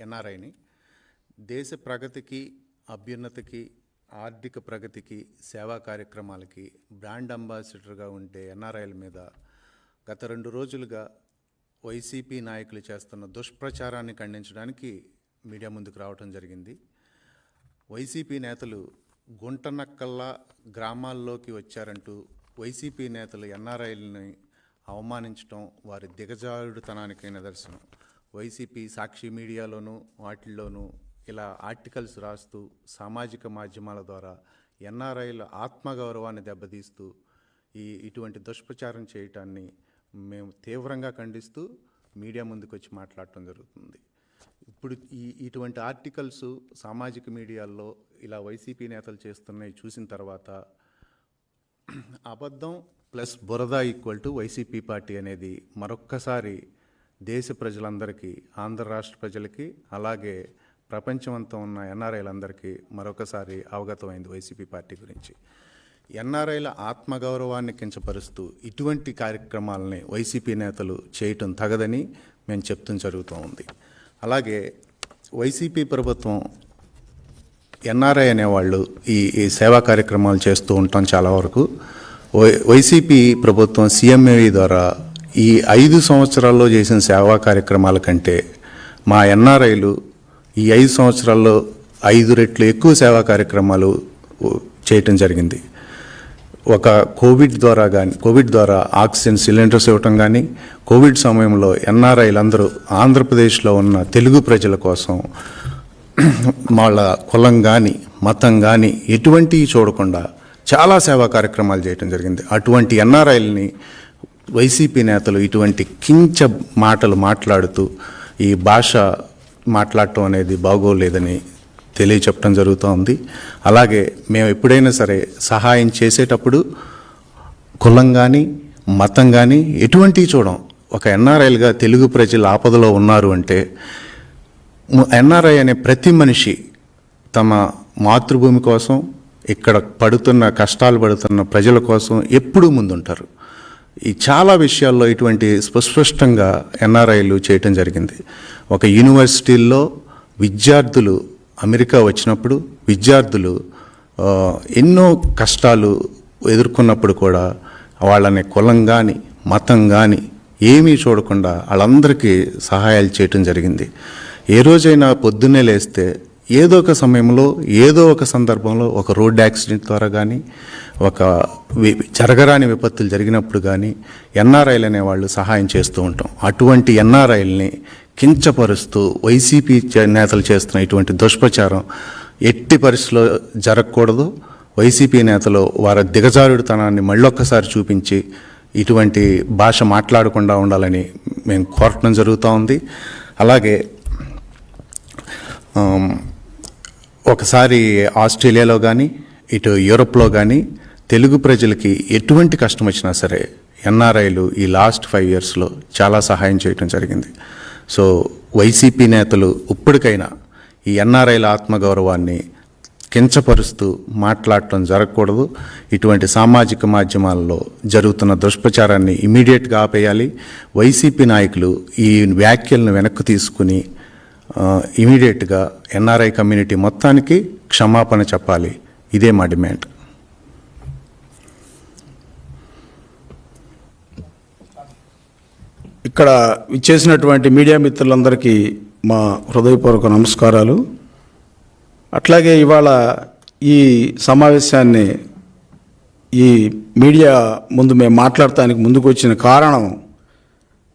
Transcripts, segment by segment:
ఎన్ఆర్ఐని దేశ ప్రగతికి అభ్యున్నతికి ఆర్థిక ప్రగతికి సేవా కార్యక్రమాలకి బ్రాండ్ అంబాసిడర్గా ఉండే ఎన్ఆర్ఐల మీద గత రెండు రోజులుగా వైసీపీ నాయకులు చేస్తున్న దుష్ప్రచారాన్ని ఖండించడానికి మీడియా ముందుకు రావడం జరిగింది. వైసీపీ నేతలు గుంటనక్కల్లా గ్రామాల్లోకి వచ్చారంటూ వైసీపీ నేతలు ఎన్ఆర్ఐలని అవమానించడం వారి దిగజారుడుతనానికి నిదర్శనం వైసీపీ సాక్షి మీడియాలోనూ వాటిల్లోనూ ఇలా ఆర్టికల్స్ రాస్తూ సామాజిక మాధ్యమాల ద్వారా ఎన్ఆర్ఐల ఆత్మగౌరవాన్ని దెబ్బతీస్తూ ఈ ఇటువంటి దుష్ప్రచారం చేయటాన్ని మేము తీవ్రంగా ఖండిస్తూ మీడియా ముందుకు వచ్చి మాట్లాడటం జరుగుతుంది. ఇప్పుడు ఈ ఇటువంటి ఆర్టికల్స్ సామాజిక మీడియాల్లో ఇలా వైసీపీ నేతలు చేస్తున్నాయి చూసిన తర్వాత అబద్ధం ప్లస్ బురద ఈక్వల్ టు వైసీపీ పార్టీ అనేది మరొక్కసారి దేశ ప్రజలందరికీ ఆంధ్ర రాష్ట్ర ప్రజలకి అలాగే ప్రపంచమంతా ఉన్న ఎన్ఆర్ఐలందరికీ మరొకసారి అవగతమైంది వైసీపీ పార్టీ గురించి. ఎన్ఆర్ఐల ఆత్మగౌరవాన్ని కించపరుస్తూ ఇటువంటి కార్యక్రమాలని వైసీపీ నేతలు చేయటం తగదని మేము చెప్తూ జరుగుతూ ఉంది. అలాగే వైసీపీ ప్రభుత్వం ఎన్ఆర్ఐ అనేవాళ్ళు ఈ ఈ సేవా కార్యక్రమాలు చేస్తూ ఉంటాం చాలా వరకు. వై వైసీపీ ప్రభుత్వం సీఎంఏ ద్వారా ఈ ఐదు సంవత్సరాల్లో చేసిన సేవా కార్యక్రమాల కంటే మా ఎన్ఆర్ఐలు ఈ ఐదు సంవత్సరాల్లో ఐదు రెట్లు ఎక్కువ సేవా కార్యక్రమాలు చేయటం జరిగింది. ఒక కోవిడ్ ద్వారా కానీ కోవిడ్ ద్వారా ఆక్సిజన్ సిలిండర్స్ ఇవ్వటం కానీ కోవిడ్ సమయంలో ఎన్ఆర్ఐలందరూ ఆంధ్రప్రదేశ్లో ఉన్న తెలుగు ప్రజల కోసం వాళ్ళ కులం కానీ మతం కానీ ఎటువంటివి చూడకుండా చాలా సేవా కార్యక్రమాలు చేయటం జరిగింది. అటువంటి ఎన్ఆర్ఐలని వైసీపీ నేతలు ఇటువంటి కించ మాటలు మాట్లాడుతూ ఈ భాష మాట్లాడటం అనేది బాగోలేదని తెలియచెప్పడం జరుగుతూ ఉంది. అలాగే మేము ఎప్పుడైనా సరే సహాయం చేసేటప్పుడు కులం కానీ మతం కానీ ఎటువంటివి చూడం. ఒక ఎన్ఆర్ఐలుగా తెలుగు ప్రజలు ఆపదలో ఉన్నారు అంటే ఎన్ఆర్ఐ అనే ప్రతి మనిషి తమ మాతృభూమి కోసం ఇక్కడ పడుతున్న కష్టాలు పడుతున్న ప్రజల కోసం ఎప్పుడూ ముందుంటారు. ఈ చాలా విషయాల్లో ఇటువంటి సుస్పష్టంగా ఎన్ఆర్ఐలు చేయటం జరిగింది. ఒక యూనివర్సిటీల్లో విద్యార్థులు అమెరికా వచ్చినప్పుడు విద్యార్థులు ఎన్నో కష్టాలు ఎదుర్కొన్నప్పుడు కూడా వాళ్ళని కులం కానీ మతం కానీ ఏమీ చూడకుండా వాళ్ళందరికీ సహాయాలు చేయటం జరిగింది. ఏ రోజైనా పొద్దున్నే లేస్తే ఏదో ఒక సమయంలో ఏదో ఒక సందర్భంలో ఒక రోడ్ యాక్సిడెంట్ ద్వారా కానీ ఒక వి- జరగరాని విపత్తులు జరిగినప్పుడు కానీ ఎన్ఆర్ఐలు అనేవాళ్ళు సహాయం చేస్తూ ఉంటాం. అటువంటి ఎన్ఆర్ఐల్ని కించపరుస్తూ వైసీపీ నేతలు చేస్తున్న ఇటువంటి దుష్ప్రచారం ఎట్టి పరిస్థితిలో జరగకూడదు. వైసీపీ నేతలు వారి దిగజారుడుతనాన్ని మళ్ళొక్కసారి చూపించి ఇటువంటి భాష మాట్లాడకుండా ఉండాలని మేము కోరటం జరుగుతూ ఉంది. అలాగే ఒకసారి ఆస్ట్రేలియాలో కానీ ఇటు యూరోప్లో కానీ తెలుగు ప్రజలకి ఎటువంటి కష్టం వచ్చినా సరే ఎన్ఆర్ఐలు ఈ లాస్ట్ ఫైవ్ ఇయర్స్లో చాలా సహాయం చేయటం జరిగింది. సో వైసీపీ నేతలు ఇప్పటికైనా ఈ ఎన్ఆర్ఐల ఆత్మగౌరవాన్ని కించపరుస్తూ మాట్లాడటం జరగకూడదు. ఇటువంటి సామాజిక మాధ్యమాల్లో జరుగుతున్న దుష్ప్రచారాన్ని ఇమీడియట్గా ఆపేయాలి. వైసీపీ నాయకులు ఈ వ్యాఖ్యలను వెనక్కి తీసుకుని ఇమీడియట్గా ఎన్ఆర్ఐ కమ్యూనిటీ మొత్తానికి క్షమాపణ చెప్పాలి. ఇదే మా డిమాండ్. ఇక్కడ ఇచ్చేసినటువంటి మీడియా మిత్రులందరికీ మా హృదయపూర్వక నమస్కారాలు. అట్లాగే ఇవాళ ఈ సమావేశాన్ని ఈ మీడియా ముందు మేము మాట్లాడటానికి ముందుకు వచ్చిన కారణం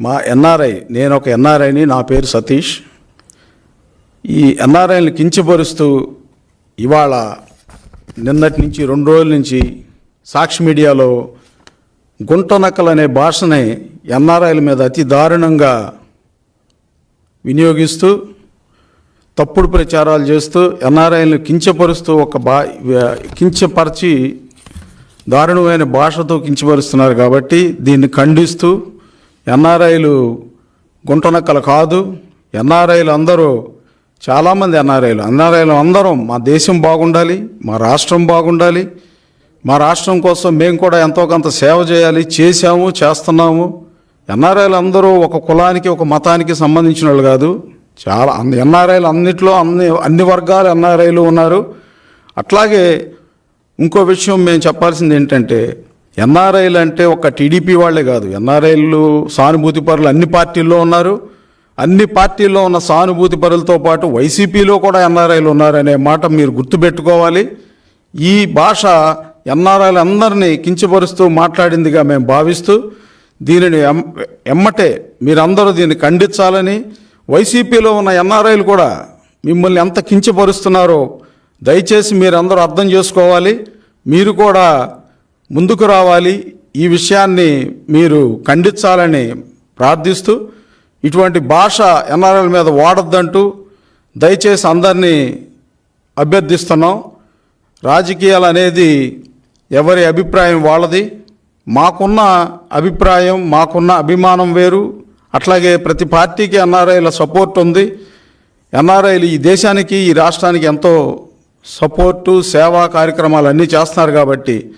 మా ఎన్ఆర్ఐ నేను ఒక ఎన్ఆర్ఐని నా పేరు సతీష్. ఈ ఎన్ఆర్ఐని కించపరుస్తూ ఇవాళ నిన్నటి నుంచి రెండు రోజుల నుంచి సాక్షి మీడియాలో గుంటనక్కలు అనే భాషని ఎన్ఆర్ఐల మీద అతి దారుణంగా వినియోగిస్తూ తప్పుడు ప్రచారాలు చేస్తూ ఎన్ఆర్ఐలను కించపరుస్తూ ఒక బా కించపరిచి దారుణమైన భాషతో కించపరుస్తున్నారు కాబట్టి దీన్ని ఖండిస్తూ ఎన్ఆర్ఐలు గుంటనక్కలు కాదు ఎన్ఆర్ఐలు అందరూ చాలామంది ఎన్ఆర్ఐలు. ఎన్ఆర్ఐలు అందరం మా దేశం బాగుండాలి మా రాష్ట్రం బాగుండాలి. మా రాష్ట్రం కోసం మేము కూడా ఎంతో కొంత సేవ చేయాలి చేశాము చేస్తున్నాము. ఎన్ఆర్ఐలు అందరూ ఒక కులానికి ఒక మతానికి సంబంధించిన వాళ్ళు కాదు. చాలా ఎన్ఆర్ఐలు అన్నిట్లో అన్ని అన్ని వర్గాల ఎన్ఆర్ఐలు ఉన్నారు. అట్లాగే ఇంకో విషయం మేము చెప్పాల్సింది ఏంటంటే ఎన్ఆర్ఐలు అంటే ఒక టీడీపీ వాళ్ళే కాదు. ఎన్ఆర్ఐలు సానుభూతి పరులు అన్ని పార్టీల్లో ఉన్నారు. అన్ని పార్టీల్లో ఉన్న సానుభూతి పరులతో పాటు వైసీపీలో కూడా ఎన్ఆర్ఐలు ఉన్నారనే మాట మీరు గుర్తుపెట్టుకోవాలి. ఈ భాష ఎన్ఆర్ఐలు అందరినీ కించపరుస్తూ మాట్లాడిందిగా మేము భావిస్తూ దీనిని ఎం- ఎమ్మటే మీరందరూ దీన్ని ఖండించాలని వైసీపీలో ఉన్న ఎన్ఆర్ఐలు కూడా మిమ్మల్ని ఎంత కించపరుస్తున్నారో దయచేసి మీరందరూ అర్థం చేసుకోవాలి. మీరు కూడా ముందుకు రావాలి. ఈ విషయాన్ని మీరు ఖండించాలని ప్రార్థిస్తూ ఇటువంటి భాష ఎన్ఆర్ఐల మీద వాడొద్దంటూ దయచేసి అందరినీ అభ్యర్థిస్తున్నాం. రాజకీయాలు అనేది ఎవరి అభిప్రాయం వాళ్ళది. మాకున్న అభిప్రాయం మాకున్న అభిమానం వేరు. అట్లాగే ప్రతి పార్టీకి ఎన్ఆర్ఐల సపోర్ట్ ఉంది. ఎన్ఆర్ఐలు ఈ దేశానికి ఈ రాష్ట్రానికి ఎంతో సపోర్టు సేవా కార్యక్రమాలు అన్నీ చేస్తున్నారు కాబట్టి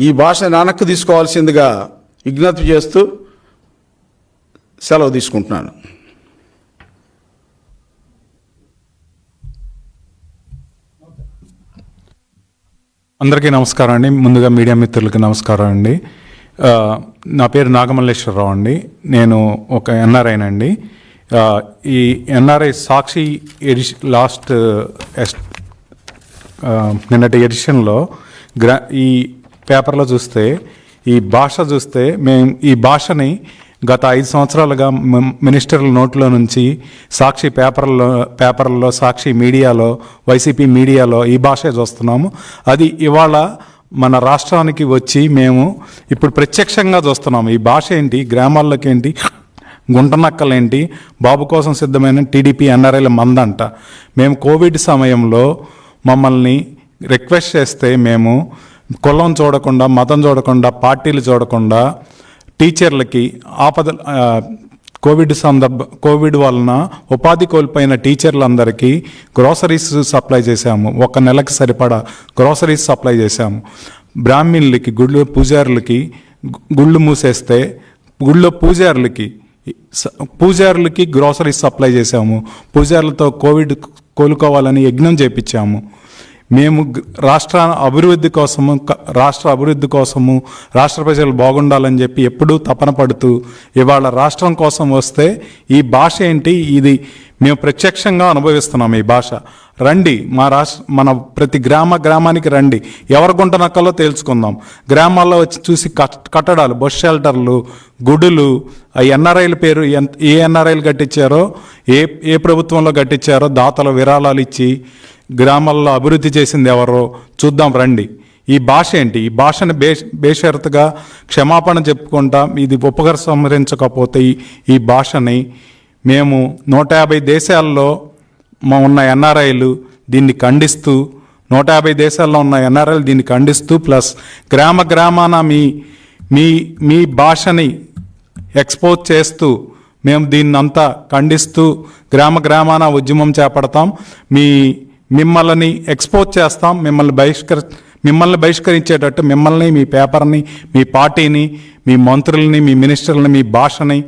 ఈ భాష వెనక్కి తీసుకోవాల్సిందిగా విజ్ఞప్తి చేస్తూ సెలవు తీసుకుంటున్నాను. అందరికీ నమస్కారం అండి. ముందుగా మీడియా మిత్రులకి నమస్కారం అండి. నా పేరు నాగమల్లేశ్వరరావు అండి. నేను ఒక ఎన్ఆర్ఐనండి ఈ ఎన్ఆర్ఐ సాక్షి ఎడిషన్ లాస్ట్ ఎస్ నిన్నటి ఎడిషన్లో గ్రా ఈ పేపర్లో చూస్తే ఈ భాష చూస్తే మేము ఈ భాషని గత ఐదు సంవత్సరాలుగా మినిస్టర్ల నోట్లో నుంచి సాక్షి పేపర్లో పేపర్లలో సాక్షి మీడియాలో వైసీపీ మీడియాలో ఈ భాషే చూస్తున్నాము. అది ఇవాళ మన రాష్ట్రానికి వచ్చి మేము ఇప్పుడు ప్రత్యక్షంగా చూస్తున్నాము. ఈ భాష ఏంటి? గ్రామాల్లోకి ఏంటి? గుంటనక్కలేంటి? బాబు కోసం సిద్ధమైన టీడీపీ ఎన్ఆర్ఐల మందంట. మేము కోవిడ్ సమయంలో మమ్మల్ని రిక్వెస్ట్ చేస్తే మేము కులం చూడకుండా మతం చూడకుండా పార్టీలు చూడకుండా టీచర్లకి ఆపద కోవిడ్ సందర్భ కోవిడ్ వలన ఉపాధి కోల్పోయిన టీచర్లందరికీ గ్రోసరీస్ సప్లై చేశాము. ఒక నెలకి సరిపడా గ్రోసరీస్ సప్లై చేశాము. బ్రాహ్మణులకి గుళ్ళు పూజారులకి గుళ్ళు మూసేస్తే గుళ్ళో పూజారులకి పూజారులకి గ్రోసరీస్ సప్లై చేశాము. పూజారులతో కోవిడ్ కోలుకోవాలని యజ్ఞం చేపించాము. మేము రాష్ట్ర అభివృద్ధి కోసము క- రాష్ట్ర అభివృద్ధి కోసము రాష్ట్ర ప్రజలు బాగుండాలని చెప్పి ఎప్పుడూ తపన పడుతూ ఇవాళ రాష్ట్రం కోసం వస్తే ఈ భాష ఏంటి? ఇది మేము ప్రత్యక్షంగా అనుభవిస్తున్నాం ఈ భాష. రండి మా రాష్ట్ర మన ప్రతి గ్రామ గ్రామానికి రండి. ఎవరి గుంట నక్కలో తేల్చుకుందాం. గ్రామాల్లో వచ్చి చూసి కట్- కట్టడాలు బస్ షెల్టర్లు గుడులు ఆ ఎన్ఆర్ఐల పేరు ఎంత ఏ ఎన్ఆర్ఐలు కట్టించారో ఏ ఏ ప్రభుత్వంలో కట్టించారో దాతల విరాళాలు ఇచ్చి గ్రామాల్లో అభివృద్ధి చేసింది ఎవరో చూద్దాం రండి. ఈ భాష ఏంటి? ఈ భాషను బే బేషరతుగా క్షమాపణ చెప్పుకుంటాం ఇది ఉపకర సంహరించకపోతే ఈ భాషని మేము నూట యాభై దేశాల్లో మా ఉన్న ఎన్ఆర్ఐలు దీన్ని ఖండిస్తూ నూట యాభై దేశాల్లో ఉన్న ఎన్ఆర్ఐలు దీన్ని ఖండిస్తూ ప్లస్ గ్రామ గ్రామాన మీ మీ మీ భాషని ఎక్స్పోజ్ చేస్తూ మేము దీన్నంతా ఖండిస్తూ గ్రామ గ్రామాన ఉద్యమం చేపడతాం. మీ మిమ్మల్ని ఎక్స్పోజ్ చేస్తాం మిమ్మల్ని బహిష్కర మిమ్మల్ని బహిష్కరించేటట్టు మిమ్మల్ని మీ పేపర్ని మీ పార్టీని మీ మంత్రుల్ని మీ మినిస్టర్లని మీ భాషని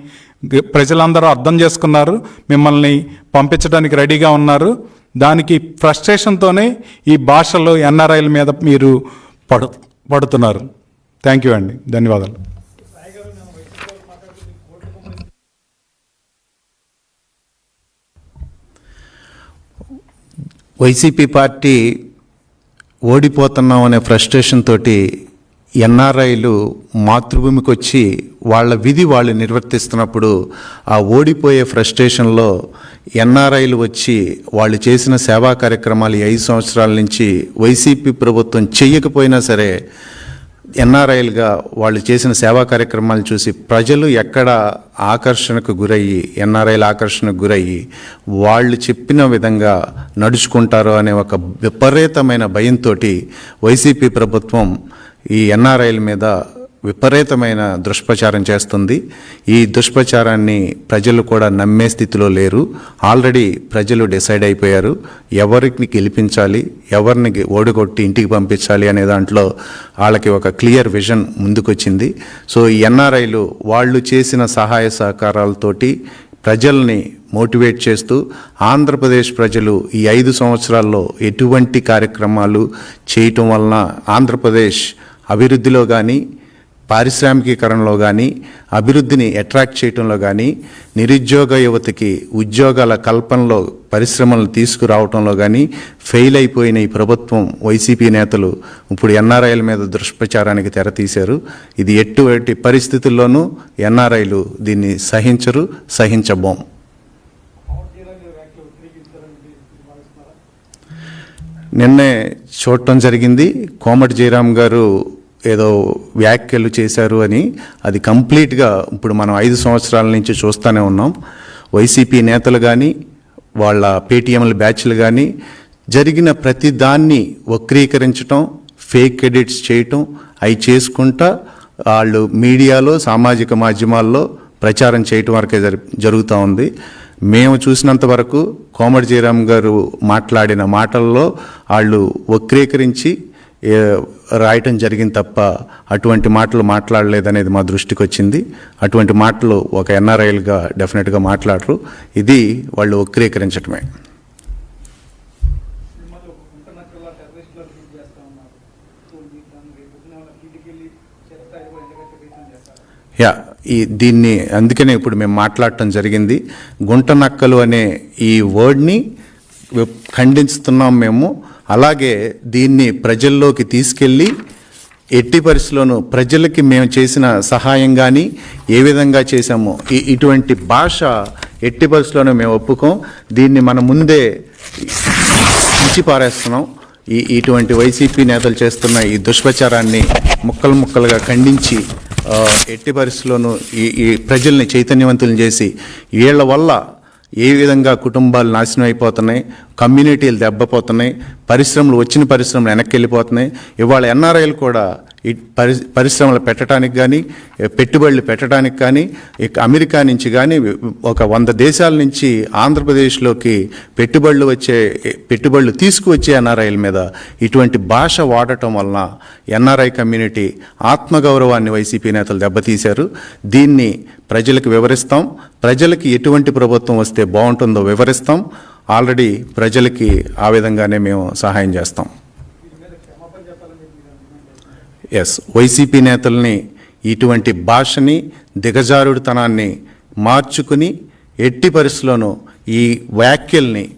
ప్రజలందరూ అర్థం చేసుకున్నారు మిమ్మల్ని పంపించడానికి రెడీగా ఉన్నారు. దానికి ఫ్రస్ట్రేషన్తోనే ఈ భాషలో ఎన్ఆర్ఐల మీద మీరు పడు పడుతున్నారు. థ్యాంక్ యూ అండి. ధన్యవాదాలు. వైసీపీ పార్టీ ఓడిపోతున్నాం అనే ఫ్రస్ట్రేషన్ తోటి ఎన్ఆర్ఐలు మాతృభూమికి వచ్చి వాళ్ళ విధి వాళ్ళు నిర్వర్తిస్తున్నప్పుడు ఆ ఓడిపోయే ఫ్రస్ట్రేషన్లో ఎన్ఆర్ఐలు వచ్చి వాళ్ళు చేసిన సేవా కార్యక్రమాలు ఐదు సంవత్సరాల నుంచి వైసీపీ ప్రభుత్వం చేయకపోయినా సరే ఎన్ఆర్ఐలుగా వాళ్ళు చేసిన సేవా కార్యక్రమాలు చూసి ప్రజలు ఎక్కడ ఆకర్షణకు గురయ్యి ఎన్ఆర్ఐల ఆకర్షణకు గురయ్యి వాళ్ళు చెప్పిన విధంగా నడుచుకుంటారు అనే ఒక విపరీతమైన భయంతో వైసీపీ ప్రభుత్వం ఈ ఎన్ఆర్ఐల మీద విపరీతమైన దుష్ప్రచారం చేస్తుంది. ఈ దుష్ప్రచారాన్ని ప్రజలు కూడా నమ్మే స్థితిలో లేరు. ఆల్రెడీ ప్రజలు డిసైడ్ అయిపోయారు. ఎవరిని గెలిపించాలి ఎవరిని ఓడిగొట్టి ఇంటికి పంపించాలి అనే దాంట్లో వాళ్ళకి ఒక క్లియర్ విజన్ ముందుకొచ్చింది. సో ఈ ఎన్ఆర్ఐలు వాళ్ళు చేసిన సహాయ సహకారాలతోటి ప్రజల్ని మోటివేట్ చేస్తూ ఆంధ్రప్రదేశ్ ప్రజలు ఈ ఐదు సంవత్సరాల్లో ఎటువంటి కార్యక్రమాలు చేయటం వలన ఆంధ్రప్రదేశ్ అభివృద్ధిలో కానీ పారిశ్రామికీకరణలో కానీ అభివృద్ధిని అట్రాక్ట్ చేయటంలో కానీ నిరుద్యోగ యువతకి ఉద్యోగాల కల్పనలో పరిశ్రమలను తీసుకురావటంలో కానీ ఫెయిల్ అయిపోయిన ఈ ప్రభుత్వం వైసీపీ నేతలు ఇప్పుడు ఎన్ఆర్ఐల మీద దుష్ప్రచారానికి తెరతీశారు. ఇది ఎటువంటి పరిస్థితుల్లోనూ ఎన్ఆర్ఐలు దీన్ని సహించరు సహించబోం. నిన్నే చూడటం జరిగింది. కోమటి జయరాం గారు ఏదో వ్యాఖ్యలు చేశారు అని అది కంప్లీట్గా ఇప్పుడు మనం ఐదు సంవత్సరాల నుంచి చూస్తూనే ఉన్నాం. వైసీపీ నేతలు కానీ వాళ్ళ పేటీఎంల బ్యాచ్లు కానీ జరిగిన ప్రతి దాన్ని వక్రీకరించటం ఫేక్ ఎడిట్స్ చేయటం అవి చేసుకుంటా వాళ్ళు మీడియాలో సామాజిక మాధ్యమాల్లో ప్రచారం చేయటం వరకే జరి జరుగుతూ ఉంది. మేము చూసినంత వరకు కోమటి జయరాం గారు మాట్లాడిన మాటల్లో వాళ్ళు వక్రీకరించి రాయటం జరిగింది తప్ప అటువంటి మాటలు మాట్లాడలేదనేది మా దృష్టికి వచ్చింది. అటువంటి మాటలు ఒక ఎన్ఆర్ఐలుగా డెఫినెట్గా మాట్లాడరు. ఇది వాళ్ళు చేస్తారు. యా ఈ దీన్ని అందుకనే ఇప్పుడు మేము మాట్లాడటం జరిగింది. గుంట నక్కలు అనే ఈ వర్డ్ని ఖండిస్తున్నాం మేము. అలాగే దీన్ని ప్రజల్లోకి తీసుకెళ్ళి ఎట్టి పరిస్థితుల్లోనూ ప్రజలకి మేము చేసిన సహాయం కానీ ఏ విధంగా చేశామో ఈ- ఇటువంటి భాష ఎట్టి పరిస్థితుల్లోనూ మేము ఒప్పుకోం. దీన్ని మన ముందే ఇచ్చి పారేస్తున్నాం. ఈ ఇటువంటి వైసీపీ నేతలు చేస్తున్న ఈ దుష్ప్రచారాన్ని ముక్కలు ముక్కలుగా ఖండించి ఎట్టి పరిస్థితుల్లోనూ ఈ ఈ ప్రజల్ని చైతన్యవంతులను చేసి వీళ్ళ వల్ల ఏ విధంగా కుటుంబాలు నాశనం అయిపోతున్నాయి కమ్యూనిటీలు దెబ్బపోతున్నాయి పరిశ్రమలు వచ్చిన పరిశ్రమలు వెనక్కి వెళ్ళిపోతున్నాయి. ఇవాళ ఎన్ఆర్ఐలు కూడా పరి పరిశ్రమలు పెట్టడానికి కానీ పెట్టుబడులు పెట్టడానికి కానీ అమెరికా నుంచి కానీ ఒక వంద దేశాల నుంచి ఆంధ్రప్రదేశ్లోకి పెట్టుబడులు వచ్చే పెట్టుబడులు తీసుకువచ్చే ఎన్ఆర్ఐల మీద ఇటువంటి భాష వాడటం వలన ఎన్ఆర్ఐ కమ్యూనిటీ ఆత్మగౌరవాన్ని వైసీపీ నేతలు దెబ్బతీశారు. దీన్ని ప్రజలకు వివరిస్తాం. ప్రజలకి ఎటువంటి ప్రభుత్వం వస్తే బాగుంటుందో వివరిస్తాం. ఆల్రెడీ ప్రజలకి ఆ విధంగానే మేము సహాయం చేస్తాం వీటి మీద క్షమాపణ చెప్పాలని చెప్పి మీరు డిమాండ్ చేస్తున్నారు ఎస్ వైసీపీ నేతల్ని ఇటువంటి భాషని దిగజారుడుతనాన్ని మార్చుకుని ఎట్టి పరిస్థితుల్లోనూ ఈ వ్యాఖ్యల్ని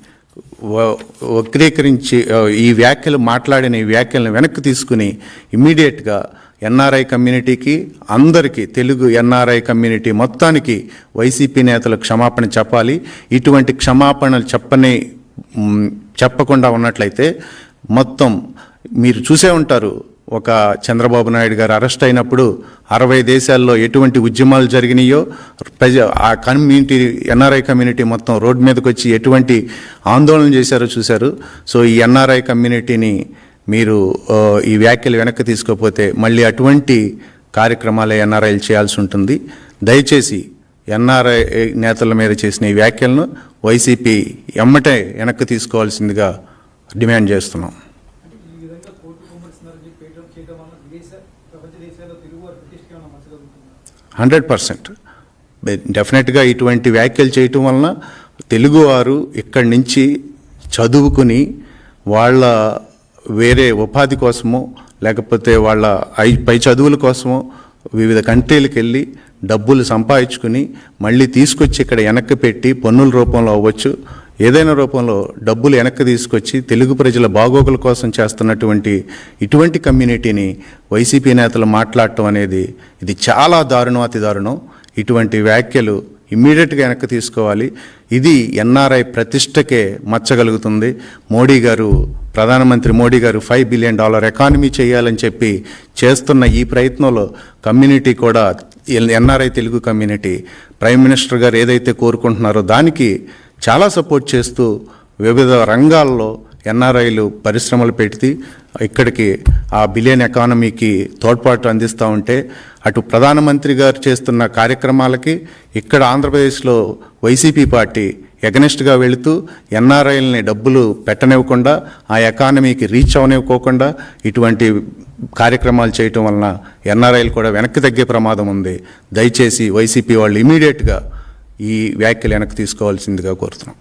వక్రీకరించి ఈ వ్యాఖ్యలు మాట్లాడిన ఈ వ్యాఖ్యలను వెనక్కి తీసుకుని ఇమ్మీడియట్గా ఎన్ఆర్ఐ కమ్యూనిటీకి అందరికీ తెలుగు ఎన్ఆర్ఐ కమ్యూనిటీ మొత్తానికి వైసీపీ నేతలు క్షమాపణ చెప్పాలి. ఇటువంటి క్షమాపణలు చెప్పని చెప్పకుండా ఉన్నట్లయితే మొత్తం మీరు చూసే ఉంటారు ఒక చంద్రబాబు నాయుడు గారు అరెస్ట్ అయినప్పుడు అరవై దేశాల్లో ఎటువంటి ఉద్యమాలు జరిగినాయో ప్రజ ఆ కమ్యూనిటీ ఎన్ఆర్ఐ కమ్యూనిటీ మొత్తం రోడ్డు మీదకి వచ్చి ఎటువంటి ఆందోళన చేశారో చూశారు. సో ఈ ఎన్ఆర్ఐ కమ్యూనిటీని మీరు ఈ వ్యాఖ్యలు వెనక్కి తీసుకోకపోతే మళ్ళీ అటువంటి కార్యక్రమాలే ఎన్ఆర్ఐలు చేయాల్సి ఉంటుంది. దయచేసి ఎన్ఆర్ఐ నేతల మీద చేసిన ఈ వ్యాఖ్యలను వైసీపీ ఎమ్మటే వెనక్కి తీసుకోవాల్సిందిగా డిమాండ్ చేస్తున్నాం అంటే ఈ విధంగా కోర్టు కుమ్మరిస్తున్నారని చెప్పి చేయడం వల్ల విదేశ ప్రపంచ దేశాల్లో తెలుగు వారు మచ్చగలుగుతున్నారు హండ్రెడ్ పర్సెంట్. డెఫినెట్గా ఇటువంటి వ్యాఖ్యలు చేయటం వలన తెలుగువారు ఇక్కడి నుంచి చదువుకుని వాళ్ళ వేరే ఉపాధి కోసమో లేకపోతే వాళ్ళ ఐ- పై చదువుల కోసమో వివిధ కంట్రీలకు వెళ్ళి డబ్బులు సంపాదించుకుని మళ్ళీ తీసుకొచ్చి ఇక్కడ వెనక్కి పెట్టి పన్నుల రూపంలో అవ్వచ్చు. ఏదైనా రూపంలో డబ్బులు వెనక్కి తీసుకొచ్చి తెలుగు ప్రజల బాగోగుల కోసం చేస్తున్నటువంటి ఇటువంటి కమ్యూనిటీని వైసీపీ నేతలు మాట్లాడటం అనేది ఇది చాలా దారుణం అతి దారుణం. ఇటువంటి వ్యాఖ్యలు ఇమ్మీడియట్గా వెనక్కి తీసుకోవాలి. ఇది ఎన్ఆర్ఐ ప్రతిష్టకే మచ్చగలుగుతుంది. మోడీ గారు ప్రధానమంత్రి మోడీ గారు ఫైవ్ బిలియన్ డాలర్ ఎకానమీ చేయాలని చెప్పి చేస్తున్న ఈ ప్రయత్నంలో కమ్యూనిటీ కూడా NRI Telugu community prime minister గారు ఏదైతే కోరుకుంటున్నారో దానికి చాలా సపోర్ట్ చేస్తూ వివిధ రంగాల్లో ఎన్ఆర్ఐలు పరిశ్రమలు పెట్టి ఇక్కడికి ఆ బిలియన్ ఎకానమీకి తోడ్పాటు అందిస్తూ ఉంటే అటు ప్రధానమంత్రి గారు చేస్తున్న కార్యక్రమాలకి ఇక్కడ ఆంధ్రప్రదేశ్లో వైసీపీ పార్టీ ఎగనెస్ట్గా వెళుతూ ఎన్ఆర్ఐలని డబ్బులు పెట్టనివ్వకుండా ఆ ఎకానమీకి రీచ్ అవనివ్వకోకుండా ఇటువంటి కార్యక్రమాలు చేయటం వలన ఎన్ఆర్ఐలు కూడా వెనక్కి తగ్గే ప్రమాదం ఉంది. దయచేసి వైసీపీ వాళ్ళు ఇమీడియట్గా ఈ వ్యాఖ్యలు వెనక్కి తీసుకోవాల్సిందిగా కోరుతున్నాం.